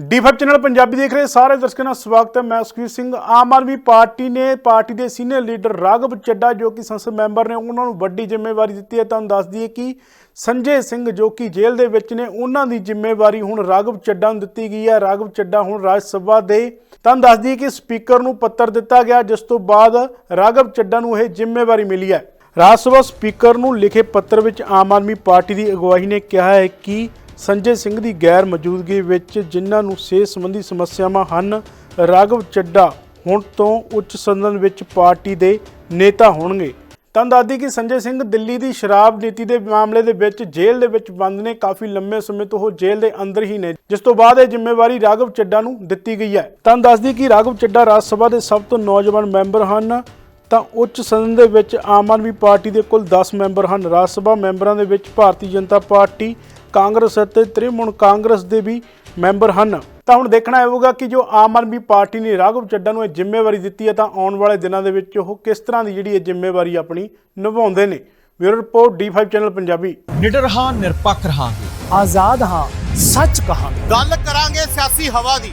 D5 channel Punjabi ਦੇਖ ਰਹੇ ਸਾਰੇ ਦਰਸ਼ਕਾਂ ਦਾ ਸਵਾਗਤ ਹੈ। ਮੈਂ ਸੁਖਵੀਰ ਸਿੰਘ। ਆਮ ਆਦਮੀ ਪਾਰਟੀ ਨੇ, ਪਾਰਟੀ ਦੇ ਸੀਨੀਅਰ ਲੀਡਰ ਰਾਘਵ ਚੱਡਾ, ਜੋ ਕਿ ਸੰਸਦ ਮੈਂਬਰ ਨੇ, ਉਹਨਾਂ ਨੂੰ ਵੱਡੀ ਜ਼ਿੰਮੇਵਾਰੀ ਦਿੱਤੀ ਹੈ। ਤੁਹਾਨੂੰ ਦੱਸ ਦਈਏ ਕਿ ਸੰਜੇ ਸਿੰਘ, ਜੋ ਕਿ ਜੇਲ੍ਹ ਦੇ ਵਿੱਚ ਨੇ, ਉਹਨਾਂ ਦੀ ਜ਼ਿੰਮੇਵਾਰੀ ਹੁਣ ਰਾਘਵ ਚੱਡਾ ਨੂੰ ਦਿੱਤੀ ਗਈ ਹੈ। ਰਾਘਵ ਚੱਡਾ ਹੁਣ ਰਾਜ ਸਭਾ ਦੇ, ਤੁਹਾਨੂੰ ਦੱਸ ਦਈਏ ਕਿ ਸਪੀਕਰ ਨੂੰ ਪੱਤਰ ਦਿੱਤਾ ਗਿਆ, ਜਿਸ ਤੋਂ ਬਾਅਦ ਰਾਘਵ ਚੱਡਾ ਨੂੰ ਇਹ ਜ਼ਿੰਮੇਵਾਰੀ ਮਿਲੀ ਹੈ। ਰਾਜ ਸਭਾ ਸਪੀਕਰ ਨੂੰ ਲਿਖੇ ਪੱਤਰ ਵਿੱਚ ਆਮ ਆਦਮੀ ਪਾਰਟੀ ਦੀ ਅਗਵਾਈ ਨੇ ਕਿਹਾ ਹੈ ਕਿ ਸੰਜੇ ਸਿੰਘ ਦੀ ਗੈਰ ਮੌਜੂਦਗੀ ਵਿੱਚ ਜਿਨ੍ਹਾਂ ਨੂੰ ਸਿਹਤ ਸੰਬੰਧੀ ਸਮੱਸਿਆਵਾਂ ਹਨ, ਰਾਘਵ ਚੱਡਾ ਹੁਣ ਤੋਂ ਉੱਚ ਸਦਨ ਵਿੱਚ ਪਾਰਟੀ ਦੇ ਨੇਤਾ ਹੋਣਗੇ। ਤਾਂ ਦੱਸਦੀ ਕਿ ਸੰਜੇ ਸਿੰਘ ਦਿੱਲੀ ਦੀ ਸ਼ਰਾਬ ਨੀਤੀ ਦੇ ਮਾਮਲੇ ਦੇ ਵਿੱਚ ਜੇਲ੍ਹ ਦੇ ਵਿੱਚ ਬੰਦ ਨੇ, ਕਾਫੀ ਲੰਮੇ ਸਮੇਂ ਤੋਂ ਉਹ ਜੇਲ੍ਹ ਦੇ ਅੰਦਰ ਹੀ ਨੇ, ਜਿਸ ਤੋਂ ਬਾਅਦ ਇਹ ਜ਼ਿੰਮੇਵਾਰੀ ਰਾਘਵ ਚੱਡਾ ਨੂੰ ਦਿੱਤੀ ਗਈ ਹੈ। ਤਾਂ ਦੱਸਦੀ ਕਿ ਰਾਘਵ ਚੱਡਾ ਰਾਜ ਸਭਾ ਦੇ ਸਭ ਤੋਂ ਨੌਜਵਾਨ ਮੈਂਬਰ ਹਨ, ਤਾਂ ਉੱਚ ਸਦਨ ਦੇ ਵਿੱਚ ਆਮ ਆਦਮੀ ਪਾਰਟੀ ਦੇ ਕੁੱਲ 10 ਮੈਂਬਰ ਹਨ। ਰਾਜ ਸਭਾ ਮੈਂਬਰਾਂ ਦੇ ਵਿੱਚ ਭਾਰਤੀ ਜਨਤਾ ਪਾਰਟੀ ਕਾਂਗਰਸ ਅਤੇ ਤ੍ਰਿਮੁਣ ਕਾਂਗਰਸ ਦੇ ਵੀ ਮੈਂਬਰ ਹਨ। ਤਾਂ ਹੁਣ ਦੇਖਣਾ ਹੋਵੇਗਾ ਕਿ ਜੋ ਆਮ ਆਦਮੀ ਪਾਰਟੀ ਨੇ ਰਾਘਵ ਚੱਡਾ ਨੂੰ ਇਹ ਜ਼ਿੰਮੇਵਾਰੀ ਦਿੱਤੀ ਹੈ ਤਾਂ ਆਉਣ ਵਾਲੇ ਦਿਨਾਂ ਦੇ ਵਿੱਚ ਉਹ ਕਿਸ ਤਰ੍ਹਾਂ ਦੀ ਜਿਹੜੀ ਇਹ ਜ਼ਿੰਮੇਵਾਰੀ ਆਪਣੀ ਨਿਭਾਉਂਦੇ ਨੇ। Bureau report D5 channel Punjabi. ਨਿਡਰ ਹਾਂ ਨਿਰਪੱਖ ਰਹਾਂਗੇ। ਆਜ਼ਾਦ ਹਾਂ ਸੱਚ ਕਹਾਂਗੇ। ਗੱਲ ਕਰਾਂਗੇ ਸਿਆਸੀ ਹਵਾ ਦੀ।